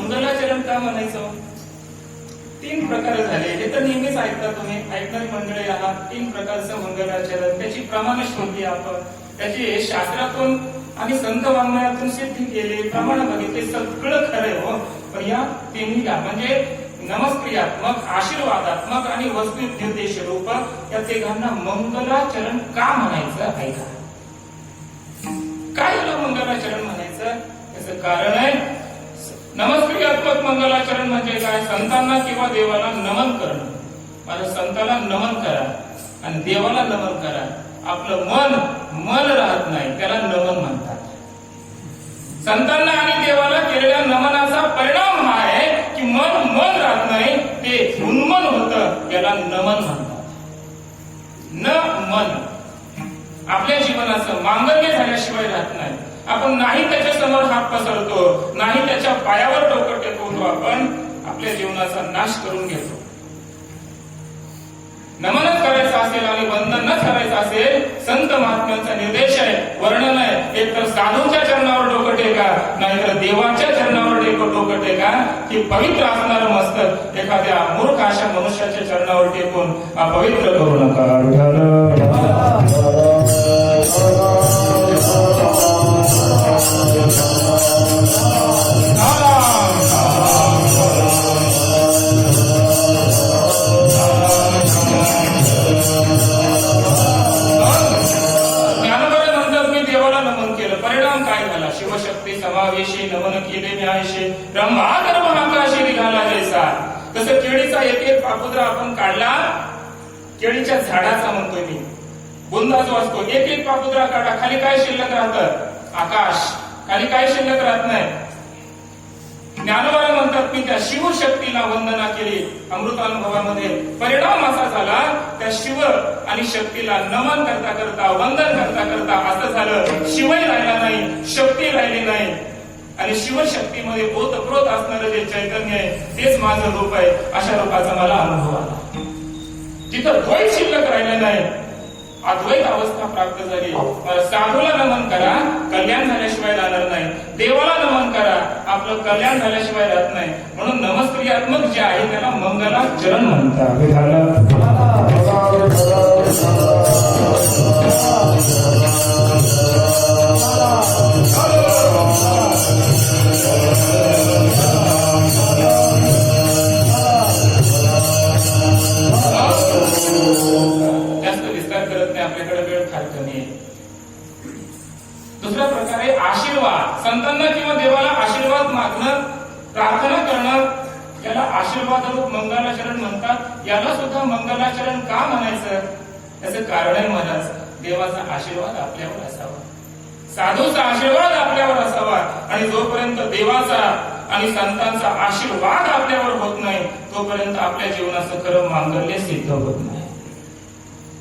मंगलाचरण का म्हणायचं? तीन प्रकार झाले. हे तर नेहमीच ऐकता तुम्ही. ऐकणारी मंडळी आहात तीन प्रकारचं मंगलाचरण त्याची प्रमाण शोधली आपण. त्याची शास्त्रातून आणि संत वाङ्मयातून सिद्ध केले. प्रमाण बघितले. सगळं खरंय हो. पण या तिन्हीला म्हणजे नमस्क्रियात्मक आशीर्वादात्मक आणि वस्तू रूप. या तिघांना मंगलाचरण का म्हणायचं? ऐका. काय याला मंगलाचरण म्हणायचं? याच कारण आहे नमस्क्रियात्मक मंगलाचरण म्हणजे काय? संतांना किंवा देवाला नमन करणं. माझ्या संताला नमन करा आणि देवाला नमन करा. आपलं मन मन राहत नाही त्याला नमन म्हणतात. संतांना आणि देवाला केलेल्या नमनाचा परिणाम हा आहे की मन मन राहत नाही ते उन्मन होतं याला नमन म्हणतात. न मन. आपल्या जीवनाचं मांगल्य झाल्याशिवाय राहत नाही. आपण नाही त्याच्यासमोर हात पायावर लवकर टेकवतो आपण आपल्या जीवनाचा नाश करून घेतो. नमनच करायचं असेल आणि वंदनच करायचं असेल संत महात्म्यांचा निर्देश आहे वर्णन आहे. एक तर साधूच्या चरणावर डोकं टेका नाहीतर देवाच्या चरणावर टेक डोकं टेका. की पवित्र असणारं मस्तक एखाद्या मूर्ख अशा मनुष्याच्या चरणावर टेकून अपवित्र करू नका. शिवशक्ती समावेशी नमन केले आयशे ब्रह्मागर्भ आकाशी निघाला जैसा तसं केळीचा एक एक पापुद्रा आपण काढला केळीच्या झाडाचा म्हणतोय मी. बुंदा जो असतो एक एक पापुद्रा काढा. खाली काय शिल्लक राहतं? आकाश. खाली काय शिल्लक राहत नाही? ज्ञानोबाला म्हणतात मी त्या शिवशक्तीला वंदना केली अमृतानुभवामध्ये. परिणाम असा झाला त्या शिव आणि शक्तीला नमन करता करता वंदन करता करता असं झालं. शिवही राहिला नाही शक्ती राहिली नाही. आणि शिवशक्तीमध्ये ओतप्रोत असणारं जे चैतन्य आहे तेच माझं रूप आहे. अशा रूपाचा मला अनुभव आला. तिथं द्वैत शिल्लक राहिलं नाही अद्वैत अवस्था प्राप्त झाली. मला साधूला नमन करा कल्याण झाल्याशिवाय राहणार नाही. देवाला नमन करा आपलं कल्याण झाल्याशिवाय राहत नाही. म्हणून नमस्क्रियात्मक जे आहे त्याला मंगला चरण म्हणतात. दुसऱ्या प्रकारे आशीर्वाद. संतांना किंवा देवाला आशीर्वाद मागणं प्रार्थना करणं याला आशीर्वाद रूप मंगलाचरण म्हणतात. याला सुद्धा मंगलाचरण का म्हणायचं? याचं कारण आहे महाराज देवाचा आशीर्वाद आपल्यावर असावा. साधूचा आशीर्वाद आपल्यावर असावा. आणि जोपर्यंत देवाचा आणि संतांचा आशीर्वाद आपल्यावर होत नाही तोपर्यंत आपल्या जीवनाचं खरं मांगल्य सिद्ध होत नाही.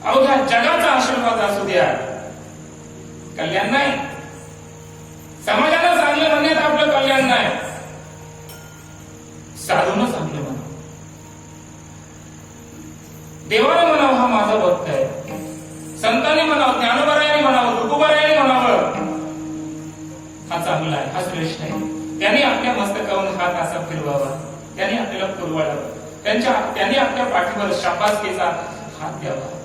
अवघ्या जगाचा आशीर्वाद कल्याण नाही. समाजाला चांगलं म्हणण्यात आपलं कल्याण नाही. साधून चांगलं म्हणा. देवाला म्हणावं हा माझा भक्त आहे. संतांनी म्हणावं ज्ञानबरायाने म्हणावं तुकोबरायांनी म्हणावं. हा चांगला आहे हा श्रेष्ठ आहे. त्यांनी आपल्या मस्तकावरून हात असा फिरवावा. त्यांनी आपल्याला पुरवाडावं. त्यांच्या त्यांनी आपल्या पाठीवर शाबासकीचा हात द्यावा.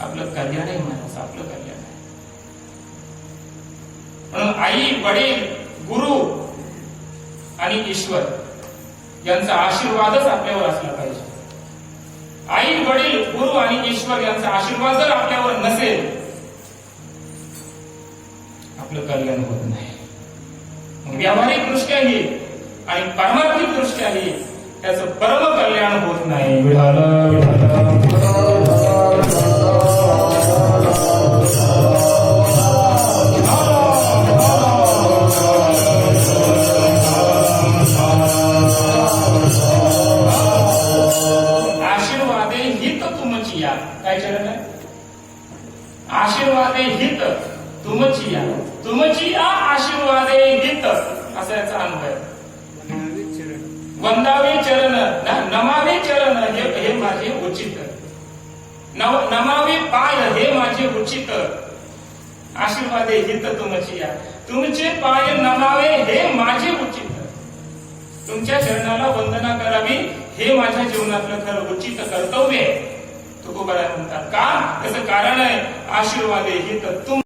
आपलं कल्याण आहे म्हणायचं आपलं कल्याण आहे. म्हणून आई वडील गुरु आणि ईश्वर यांचा आशीर्वादच आपल्यावर असला पाहिजे. आई वडील गुरु आणि ईश्वर यांचा आशीर्वाद जर आपल्यावर नसेल आपलं कल्याण होत नाही. व्यावहारिक दृष्ट्याही आणि पारमार्थिक दृष्ट्याही त्याचं परम कल्याण होत नाही. काय चरण आहे? आशीर्वादे हित तुमची या तुमची या आशीर्वादे हित असा याचा अनुभव आहे. वंदावे चरण. नमावे चरण हे माझे उचित. नमावे पाय हे माझे उचित. आशीर्वादे हित तुमची या तुमचे पाय नमावे हे माझे उचित. तुमच्या चरणाला वंदना करावी हे माझ्या जीवनातलं खरं उचित कर्तव्य आहे. तुकोबाला म्हणतात का? त्याचं कारण आहे आशीर्वाद आहे. हे तर तुम